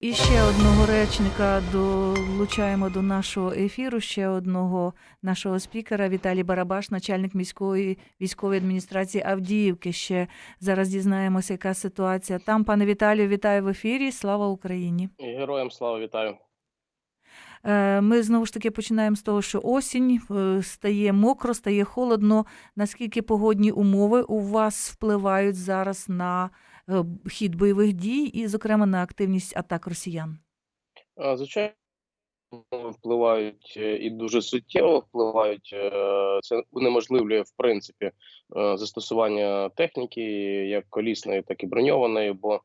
І ще одного речника долучаємо до нашого ефіру. Ще одного нашого спікера Віталій Барабаш, начальник міської військової адміністрації Авдіївки. Ще зараз дізнаємося, яка ситуація там. Пане Віталію, вітаю в ефірі. Слава Україні! Героям слава вітаю. Е, Ми знову ж таки починаємо з того, що осінь е, стає мокро, стає холодно. Наскільки погодні умови у вас впливають зараз на хід бойових дій і, зокрема, на активність атак росіян? Звичайно, впливають е, і дуже суттєво впливають. Е, Це унеможливлює в принципі е, застосування техніки, як колісної, так і броньованої. Бо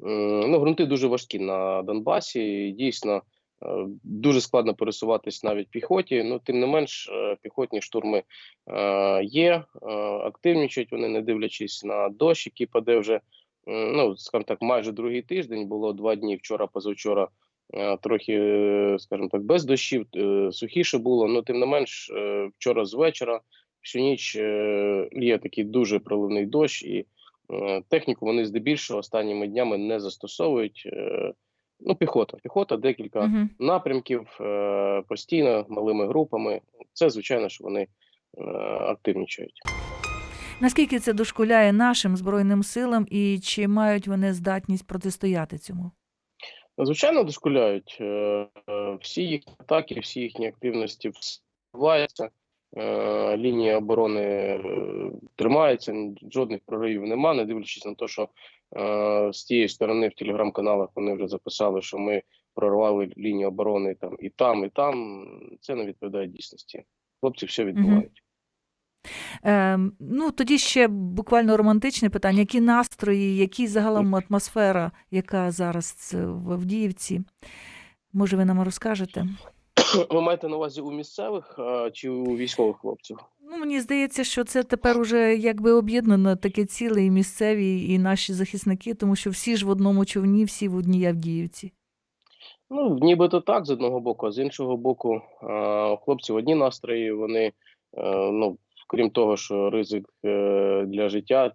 ну, ґрунти дуже важкі на Донбасі. і Дійсно е, дуже складно пересуватись навіть піхоті. Ну тим не менш, е, піхотні штурми е, є, е, активнічають вони, не дивлячись на дощ, який паде вже. М, Ну, скажімо так, майже другий тиждень було два дні вчора, позавчора. Е, трохи, е, скажімо так, без дощів, е, сухіше було. Ну, тим не менш, е, вчора з вечора, всю ніч е, є такий дуже проливний дощ, і е, техніку вони здебільшого останніми днями не застосовують. Е, Ну, піхота, піхота, декілька Угу. напрямків е, постійно малими групами. Це звичайно, що вони е, активнічають. Наскільки це дошкуляє нашим збройним силам, і чи мають вони здатність протистояти цьому? Звичайно, дошкуляють. Е, е, Всі їхні атаки, всі їхні активності вбиваються. Е, Лінія оборони тримається, жодних проривів нема, не дивлячись на те, що з тієї сторони в телеграм-каналах вони вже записали, що ми прорвали лінію оборони там і там, і там. Це не відповідає дійсності. Хлопці все відбувають. Е, ну, тоді ще буквально романтичне питання: які настрої, які загалом атмосфера, яка зараз в Авдіївці? Може, ви нам розкажете? Ви маєте на увазі у місцевих чи у військових хлопців? Ну, мені здається, що це тепер уже якби об'єднано таке ціле і місцеві, і наші захисники, тому що всі ж в одному човні, всі в одній Авдіївці. Ну, нібито так, з одного боку, а з іншого боку, у хлопців одні настрої, вони, е, ну, крім того, що ризик е, для життя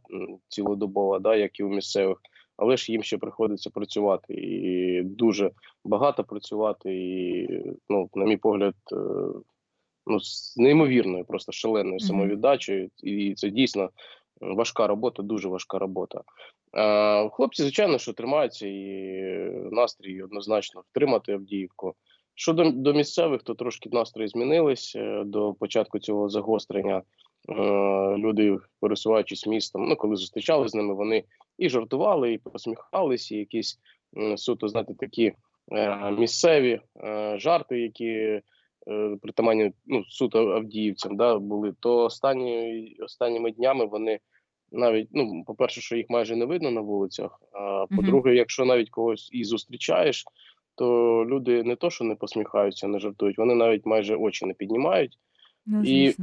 цілодобово, да, як і у місцевих, але ж їм ще приходиться працювати і дуже багато працювати, і, ну, на мій погляд, е, ну, з неймовірною, просто шаленою самовіддачею, і це дійсно важка робота, дуже важка робота. Хлопці, звичайно, що тримаються і настрій однозначно втримати Авдіївку. Щодо до місцевих, то трошки настрої змінились е, до початку цього загострення. Е, Люди, пересуваючись містом, ну коли зустрічали з ними, вони і жартували, і посміхалися, і якісь суто, знаєте, такі е, місцеві жарти, які притаманні ну, суто авдіївцям, да, були. То останні, останніми днями вони навіть, ну, по-перше, що їх майже не видно на вулицях. А по-друге, якщо навіть когось і зустрічаєш, то люди не то, що не посміхаються, не жартують, вони навіть майже очі не піднімають. Ну, І-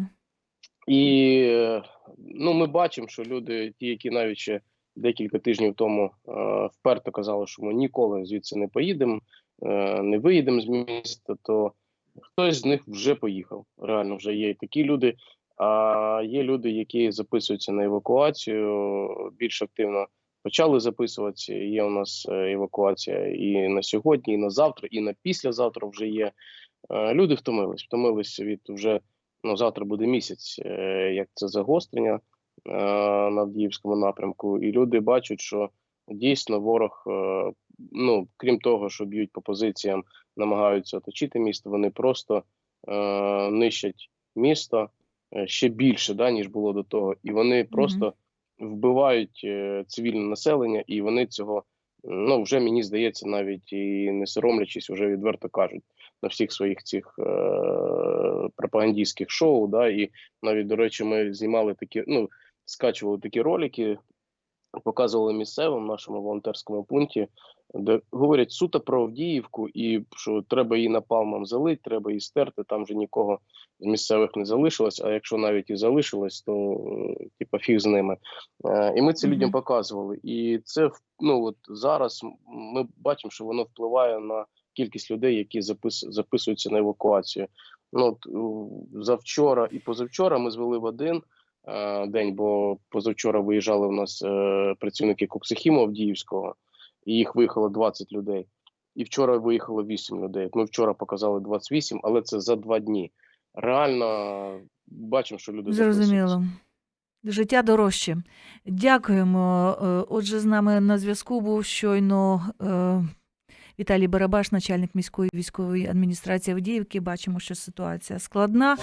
І ну, ми бачимо, що люди, ті, які навіть ще декілька тижнів тому е, вперто казали, що ми ніколи звідси не поїдемо, е, не виїдемо з міста, то хтось з них вже поїхав. Реально вже є такі люди. А є люди, які записуються на евакуацію більш активно. Почали записуватися. Є у нас е, евакуація і на сьогодні, і на завтра, і на післязавтра вже є. Е, Люди втомились, втомились від вже ну, завтра буде місяць, е, як це загострення на Авдіївському напрямку, і люди бачать, що дійсно ворог, ну крім того, що б'ють по позиціям, намагаються оточити місто, вони просто нищать місто ще більше, да, ніж було до того, і вони просто вбивають е, цивільне населення, і вони цього. Ну, вже мені здається, навіть і не соромлячись, вже відверто кажуть на всіх своїх цих е, пропагандистських шоу. Да, і навіть, до речі, ми знімали такі, ну, скачували такі ролики, показували місцевим нашому волонтерському пункті, де говорять суто про Авдіївку, і що треба її напалмом залити, треба її стерти. Там вже нікого з місцевих не залишилось. А якщо навіть і залишилось, то е, типа фіг з ними. Е, і ми це Мгм. людям показували. І це ну от зараз ми бачимо, що воно впливає на кількість людей, які запис, записуються на евакуацію. Ну от завчора і позавчора ми звели в один день, бо позавчора виїжджали у нас е, працівники Коксихіму Авдіївського, і їх виїхало 20 людей. і вчора виїхало 8 людей. Ми вчора показали 28, але це за два дні. Реально бачимо, що люди. Зрозуміло. Життя дорожче. Дякуємо. Е, Отже, з нами на зв'язку був щойно е, Віталій Барабаш, начальник міської військової адміністрації Авдіївки. Бачимо, що ситуація складна.